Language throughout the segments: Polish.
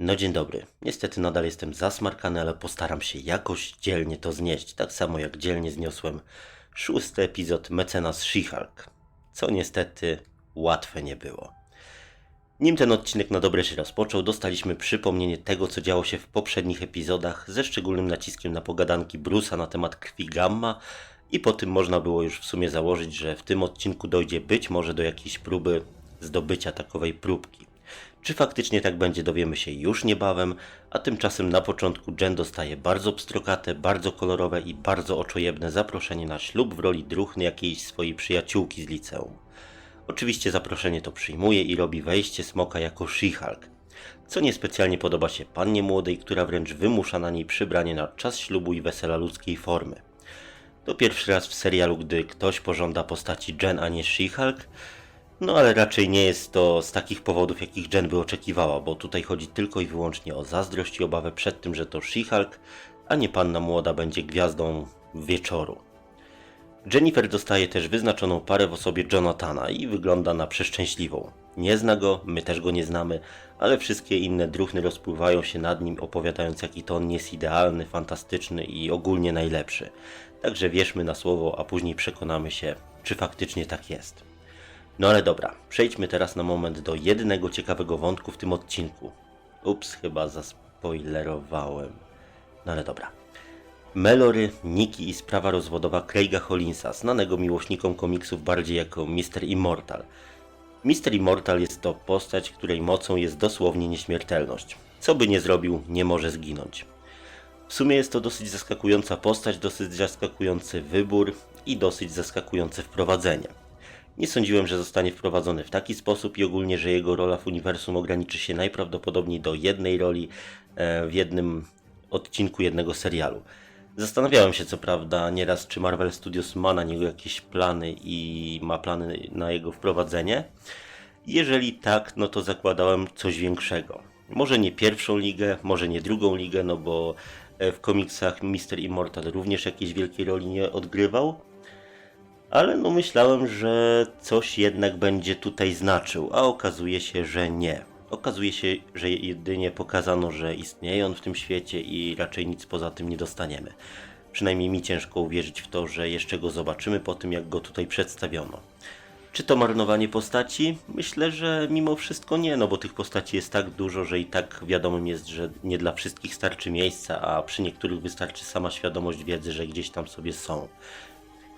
No dzień dobry. Niestety nadal jestem zasmarkany, ale postaram się jakoś dzielnie to znieść. Tak samo jak dzielnie zniosłem szósty epizod Mecenas She-Hulk. Co niestety łatwe nie było. Nim ten odcinek na dobre się rozpoczął, dostaliśmy przypomnienie tego, co działo się w poprzednich epizodach, ze szczególnym naciskiem na pogadanki Brusa na temat krwi gamma i po tym można było już w sumie założyć, że w tym odcinku dojdzie być może do jakiejś próby zdobycia takowej próbki. Czy faktycznie tak będzie, dowiemy się już niebawem, a tymczasem na początku Jen dostaje bardzo pstrokate, bardzo kolorowe i bardzo oczojebne zaproszenie na ślub w roli druhny jakiejś swojej przyjaciółki z liceum. Oczywiście zaproszenie to przyjmuje i robi wejście smoka jako She-Hulk, co niespecjalnie podoba się pannie młodej, która wręcz wymusza na niej przybranie na czas ślubu i wesela ludzkiej formy. To pierwszy raz w serialu, gdy ktoś pożąda postaci Jen, a nie She-Hulk, no ale raczej nie jest to z takich powodów, jakich Jen by oczekiwała, bo tutaj chodzi tylko i wyłącznie o zazdrość i obawę przed tym, że to She-Hulk, a nie panna młoda będzie gwiazdą wieczoru. Jennifer dostaje też wyznaczoną parę w osobie Jonathana i wygląda na przeszczęśliwą. Nie zna go, my też go nie znamy, ale wszystkie inne druhny rozpływają się nad nim, opowiadając jaki to on jest idealny, fantastyczny i ogólnie najlepszy. Także wierzmy na słowo, a później przekonamy się, czy faktycznie tak jest. No ale dobra, przejdźmy teraz na moment do jednego ciekawego wątku w tym odcinku. Ups, chyba zaspoilerowałem. No ale dobra. Melory, Nikki i sprawa rozwodowa Craiga Hollinsa, znanego miłośnikom komiksów bardziej jako Mr. Immortal. Mr. Immortal jest to postać, której mocą jest dosłownie nieśmiertelność. Co by nie zrobił, nie może zginąć. W sumie jest to dosyć zaskakująca postać, dosyć zaskakujący wybór i dosyć zaskakujące wprowadzenie. Nie sądziłem, że zostanie wprowadzony w taki sposób i ogólnie, że jego rola w uniwersum ograniczy się najprawdopodobniej do jednej roli e, w jednym odcinku jednego serialu. Zastanawiałem się co prawda nieraz, czy Marvel Studios ma na niego jakieś plany i ma plany na jego wprowadzenie. Jeżeli tak, no to zakładałem coś większego. Może nie pierwszą ligę, może nie drugą ligę, no bo e, w komiksach Mr. Immortal również jakiejś wielkiej roli nie odgrywał. Ale no myślałem, że coś jednak będzie tutaj znaczył, a okazuje się, że nie. Okazuje się, że jedynie pokazano, że istnieje on w tym świecie i raczej nic poza tym nie dostaniemy. Przynajmniej mi ciężko uwierzyć w to, że jeszcze go zobaczymy po tym, jak go tutaj przedstawiono. Czy to marnowanie postaci? Myślę, że mimo wszystko nie, no bo tych postaci jest tak dużo, że i tak wiadomym jest, że nie dla wszystkich starczy miejsca, a przy niektórych wystarczy sama świadomość wiedzy, że gdzieś tam sobie są.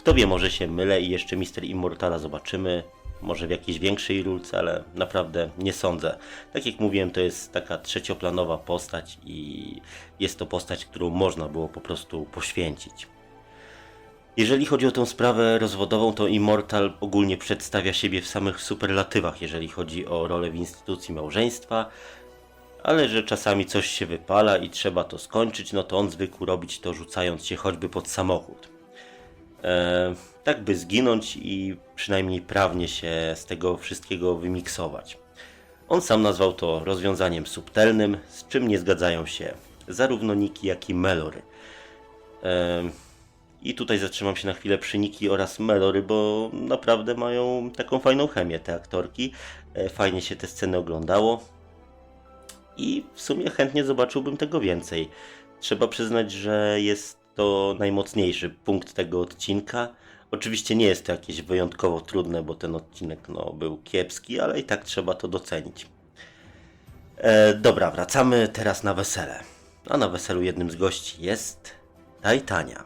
Kto wie, może się mylę i jeszcze Mister Immortala zobaczymy. Może w jakiejś większej rulce, ale naprawdę nie sądzę. Tak jak mówiłem, to jest taka trzecioplanowa postać i jest to postać, którą można było po prostu poświęcić. Jeżeli chodzi o tę sprawę rozwodową, to Immortal ogólnie przedstawia siebie w samych superlatywach, jeżeli chodzi o rolę w instytucji małżeństwa, ale że czasami coś się wypala i trzeba to skończyć, no to on zwykł robić to rzucając się choćby pod samochód tak by zginąć i przynajmniej prawnie się z tego wszystkiego wymiksować. On sam nazwał to rozwiązaniem subtelnym, z czym nie zgadzają się zarówno Niki, jak i Melory. E, I tutaj zatrzymam się na chwilę przy Niki oraz Melory, bo naprawdę mają taką fajną chemię te aktorki. E, fajnie się te sceny oglądało i w sumie chętnie zobaczyłbym tego więcej. Trzeba przyznać, że jest to najmocniejszy punkt tego odcinka. Oczywiście nie jest to jakieś wyjątkowo trudne, bo ten odcinek no, był kiepski, ale i tak trzeba to docenić. E, dobra, wracamy teraz na wesele. A na weselu jednym z gości jest Titania.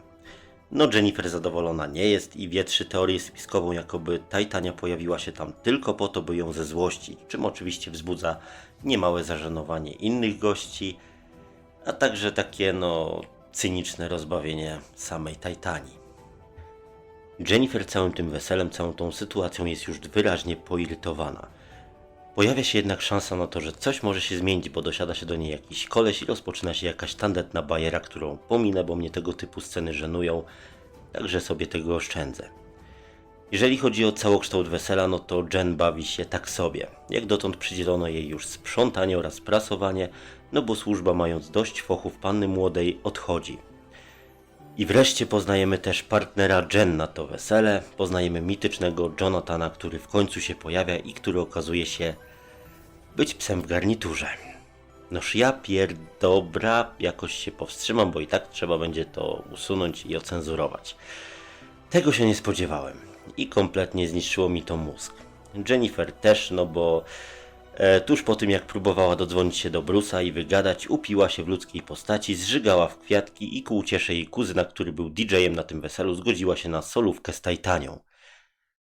No, Jennifer zadowolona nie jest i wietrzy teorię spiskową, jakoby Titania pojawiła się tam tylko po to, by ją ze złości, czym oczywiście wzbudza niemałe zażenowanie innych gości, a także takie, no, cyniczne rozbawienie samej Titanii. Jennifer całym tym weselem, całą tą sytuacją jest już wyraźnie poirytowana. Pojawia się jednak szansa na to, że coś może się zmienić, bo dosiada się do niej jakiś koleś i rozpoczyna się jakaś tandetna bajera, którą pominę, bo mnie tego typu sceny żenują, także sobie tego oszczędzę. Jeżeli chodzi o całokształt wesela, no to Jen bawi się tak sobie. Jak dotąd przydzielono jej już sprzątanie oraz prasowanie, no bo służba mając dość fochów panny młodej odchodzi. I wreszcie poznajemy też partnera Jen na to wesele, poznajemy mitycznego Jonathana, który w końcu się pojawia i który okazuje się być psem w garniturze. Noż ja pierdobra, jakoś się powstrzymam, bo i tak trzeba będzie to usunąć i ocenzurować. Tego się nie spodziewałem i kompletnie zniszczyło mi to mózg. Jennifer też, no bo e, tuż po tym jak próbowała dodzwonić się do Brusa i wygadać, upiła się w ludzkiej postaci, zżygała w kwiatki i ku uciesze jej kuzyna, który był DJ-em na tym weselu, zgodziła się na solówkę z Titanią.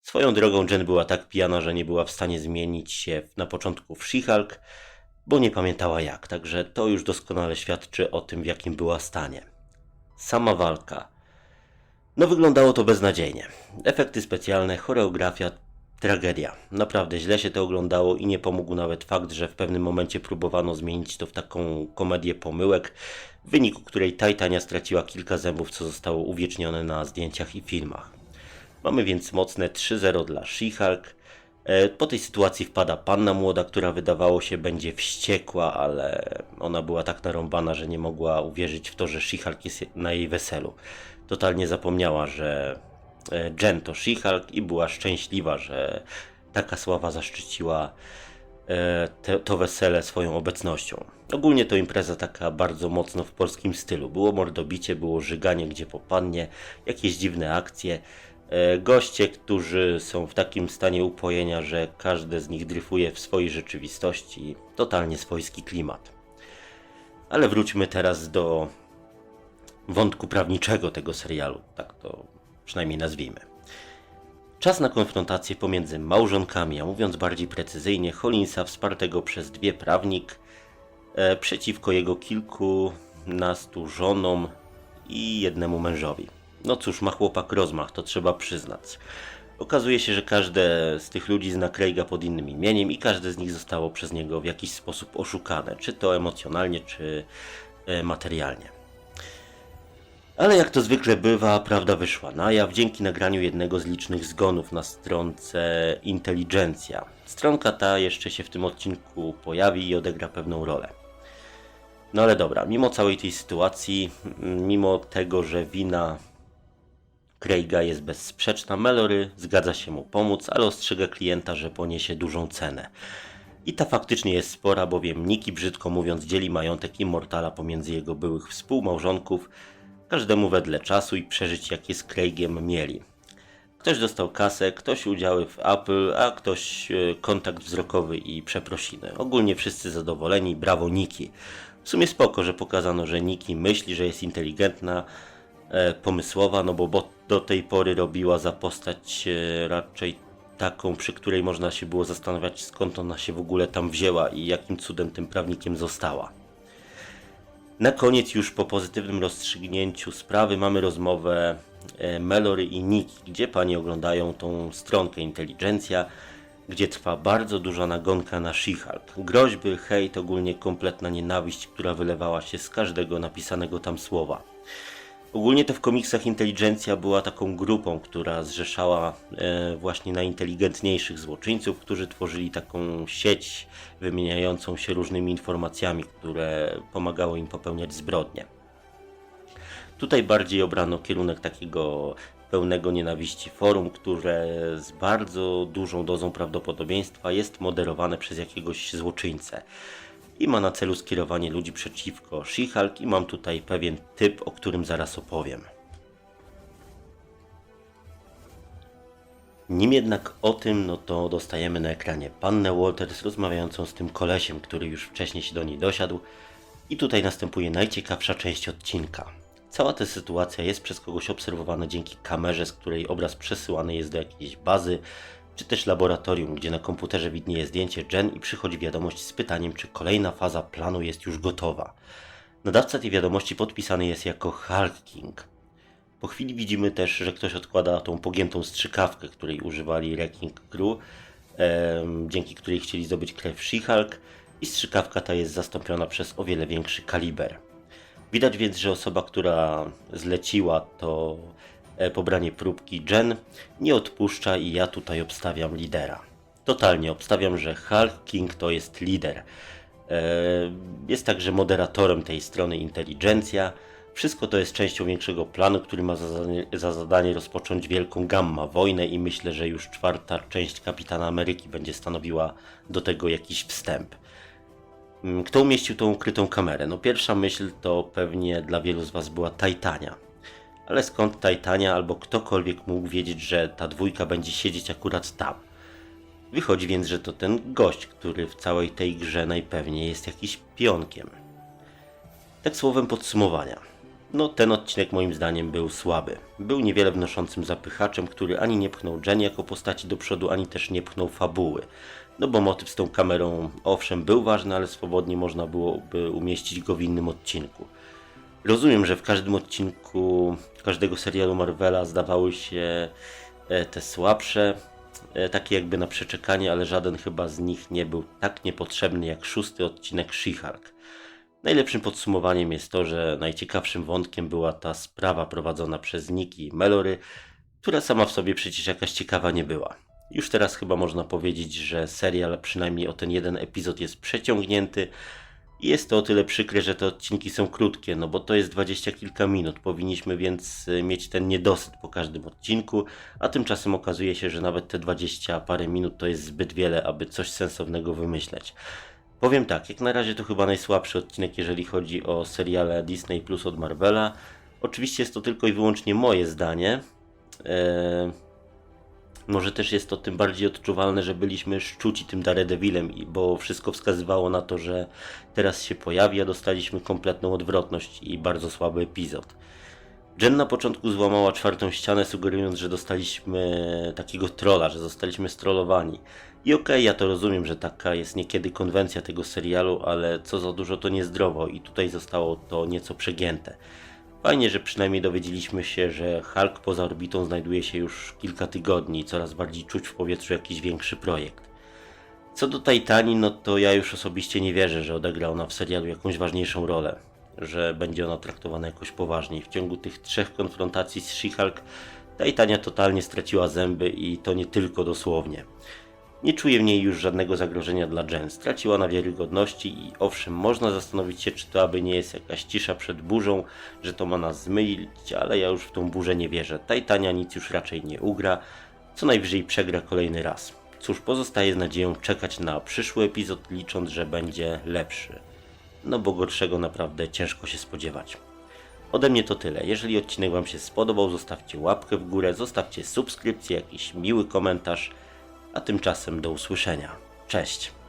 Swoją drogą Jen była tak pijana, że nie była w stanie zmienić się na początku w She-Hulk, bo nie pamiętała jak, także to już doskonale świadczy o tym, w jakim była stanie. Sama walka. No wyglądało to beznadziejnie. Efekty specjalne, choreografia, tragedia. Naprawdę źle się to oglądało i nie pomógł nawet fakt, że w pewnym momencie próbowano zmienić to w taką komedię pomyłek, w wyniku której Titania straciła kilka zębów, co zostało uwiecznione na zdjęciach i filmach. Mamy więc mocne 3-0 dla She-Hulk. E, Po tej sytuacji wpada panna młoda, która wydawało się będzie wściekła, ale ona była tak narąbana, że nie mogła uwierzyć w to, że She-Hulk jest na jej weselu. Totalnie zapomniała, że e, Jen to She-Hulk i była szczęśliwa, że taka sława zaszczyciła e, te, to wesele swoją obecnością. Ogólnie to impreza taka bardzo mocno w polskim stylu. Było mordobicie, było żyganie gdzie popadnie, jakieś dziwne akcje. E, Goście, którzy są w takim stanie upojenia, że każdy z nich dryfuje w swojej rzeczywistości. Totalnie swojski klimat. Ale wróćmy teraz do wątku prawniczego tego serialu, tak to przynajmniej nazwijmy. Czas na konfrontację pomiędzy małżonkami, a mówiąc bardziej precyzyjnie, Hollinsa wspartego przez dwie prawnik e, przeciwko jego kilkunastu żonom i jednemu mężowi. No cóż, ma chłopak rozmach, to trzeba przyznać. Okazuje się, że każde z tych ludzi zna Craiga pod innym imieniem i każde z nich zostało przez niego w jakiś sposób oszukane, czy to emocjonalnie, czy e, materialnie. Ale jak to zwykle bywa, prawda wyszła na jaw dzięki nagraniu jednego z licznych zgonów na stronce Inteligencja. Stronka ta jeszcze się w tym odcinku pojawi i odegra pewną rolę. No ale dobra, mimo całej tej sytuacji, m, mimo tego, że wina Craiga jest bezsprzeczna, Mallory zgadza się mu pomóc, ale ostrzega klienta, że poniesie dużą cenę. I ta faktycznie jest spora, bowiem Niki, brzydko mówiąc, dzieli majątek Immortala pomiędzy jego byłych współmałżonków, każdemu wedle czasu i przeżyć jakie z Craigiem mieli. Ktoś dostał kasę, ktoś udziały w Apple, a ktoś e, kontakt wzrokowy i przeprosiny. Ogólnie wszyscy zadowoleni, brawo Niki. W sumie spoko, że pokazano, że Niki myśli, że jest inteligentna, e, pomysłowa, no bo, bo do tej pory robiła za postać e, raczej taką, przy której można się było zastanawiać skąd ona się w ogóle tam wzięła i jakim cudem tym prawnikiem została. Na koniec, już po pozytywnym rozstrzygnięciu sprawy, mamy rozmowę e, Melory i Niki, gdzie panie oglądają tą stronkę Inteligencja, gdzie trwa bardzo duża nagonka na She-Hulk. Groźby, hejt, ogólnie kompletna nienawiść, która wylewała się z każdego napisanego tam słowa. Ogólnie to w komiksach Inteligencja była taką grupą, która zrzeszała e, właśnie najinteligentniejszych złoczyńców, którzy tworzyli taką sieć wymieniającą się różnymi informacjami, które pomagało im popełniać zbrodnie. Tutaj bardziej obrano kierunek takiego pełnego nienawiści forum, które z bardzo dużą dozą prawdopodobieństwa jest moderowane przez jakiegoś złoczyńcę i ma na celu skierowanie ludzi przeciwko She-Hulk i mam tutaj pewien typ, o którym zaraz opowiem. Nim jednak o tym, no to dostajemy na ekranie pannę Walters rozmawiającą z tym kolesiem, który już wcześniej się do niej dosiadł i tutaj następuje najciekawsza część odcinka. Cała ta sytuacja jest przez kogoś obserwowana dzięki kamerze, z której obraz przesyłany jest do jakiejś bazy, czy też laboratorium, gdzie na komputerze widnieje zdjęcie Jen i przychodzi wiadomość z pytaniem, czy kolejna faza planu jest już gotowa. Nadawca tej wiadomości podpisany jest jako Hulk King. Po chwili widzimy też, że ktoś odkłada tą pogiętą strzykawkę, której używali Wrecking Crew, dzięki której chcieli zdobyć krew She-Hulk i strzykawka ta jest zastąpiona przez o wiele większy kaliber. Widać więc, że osoba, która zleciła to pobranie próbki Jen, nie odpuszcza i ja tutaj obstawiam lidera. Totalnie obstawiam, że Hulk King to jest lider. E, Jest także moderatorem tej strony inteligencja. Wszystko to jest częścią większego planu, który ma za zadanie, za zadanie rozpocząć wielką gamma wojnę i myślę, że już czwarta część Kapitana Ameryki będzie stanowiła do tego jakiś wstęp. Mm, Kto umieścił tą ukrytą kamerę? No pierwsza myśl to pewnie dla wielu z Was była Titania. Ale skąd Titania albo ktokolwiek mógł wiedzieć, że ta dwójka będzie siedzieć akurat tam? Wychodzi więc, że to ten gość, który w całej tej grze najpewniej jest jakiś pionkiem. Tak słowem podsumowania. No ten odcinek moim zdaniem był słaby. Był niewiele wnoszącym zapychaczem, który ani nie pchnął Jenny jako postaci do przodu, ani też nie pchnął fabuły. No bo motyw z tą kamerą owszem był ważny, ale swobodnie można byłoby umieścić go w innym odcinku. Rozumiem, że w każdym odcinku każdego serialu Marvela zdawały się e, te słabsze, e, takie jakby na przeczekanie, ale żaden chyba z nich nie był tak niepotrzebny jak szósty odcinek She-Hulk. Najlepszym podsumowaniem jest to, że najciekawszym wątkiem była ta sprawa prowadzona przez Nikki Melory, która sama w sobie przecież jakaś ciekawa nie była. Już teraz chyba można powiedzieć, że serial przynajmniej o ten jeden epizod jest przeciągnięty i jest to o tyle przykre, że te odcinki są krótkie, no bo to jest dwadzieścia kilka minut. Powinniśmy więc y, mieć ten niedosyt po każdym odcinku, a tymczasem okazuje się, że nawet te dwadzieścia parę minut to jest zbyt wiele, aby coś sensownego wymyśleć. Powiem tak, jak na razie to chyba najsłabszy odcinek, jeżeli chodzi o seriale Disney Plus od Marvela. Oczywiście jest to tylko i wyłącznie moje zdanie. Eee, może też jest to tym bardziej odczuwalne, że byliśmy szczuci tym Daredevilem, bo wszystko wskazywało na to, że teraz się pojawi, a dostaliśmy kompletną odwrotność i bardzo słaby epizod. Jen na początku złamała czwartą ścianę, sugerując, że dostaliśmy takiego trolla, że zostaliśmy strollowani. I okej, ja to rozumiem, że taka jest niekiedy konwencja tego serialu, ale co za dużo to niezdrowo i tutaj zostało to nieco przegięte. Fajnie, że przynajmniej dowiedzieliśmy się, że Hulk poza orbitą znajduje się już kilka tygodni i coraz bardziej czuć w powietrzu jakiś większy projekt. Co do Titanii, no to ja już osobiście nie wierzę, że odegra ona w serialu jakąś ważniejszą rolę, że będzie ona traktowana jakoś poważniej. W ciągu tych trzech konfrontacji z She-Hulk Titania totalnie straciła zęby i to nie tylko dosłownie. Nie czuję w niej już żadnego zagrożenia dla Jen. Straciła na wiarygodności i owszem, można zastanowić się, czy to aby nie jest jakaś cisza przed burzą, że to ma nas zmylić, ale ja już w tą burzę nie wierzę. Titania nic już raczej nie ugra, co najwyżej przegra kolejny raz. Cóż, pozostaje z nadzieją czekać na przyszły epizod, licząc, że będzie lepszy. No bo gorszego naprawdę ciężko się spodziewać. Ode mnie to tyle. Jeżeli odcinek Wam się spodobał, zostawcie łapkę w górę, zostawcie subskrypcję, jakiś miły komentarz, a tymczasem do usłyszenia. Cześć!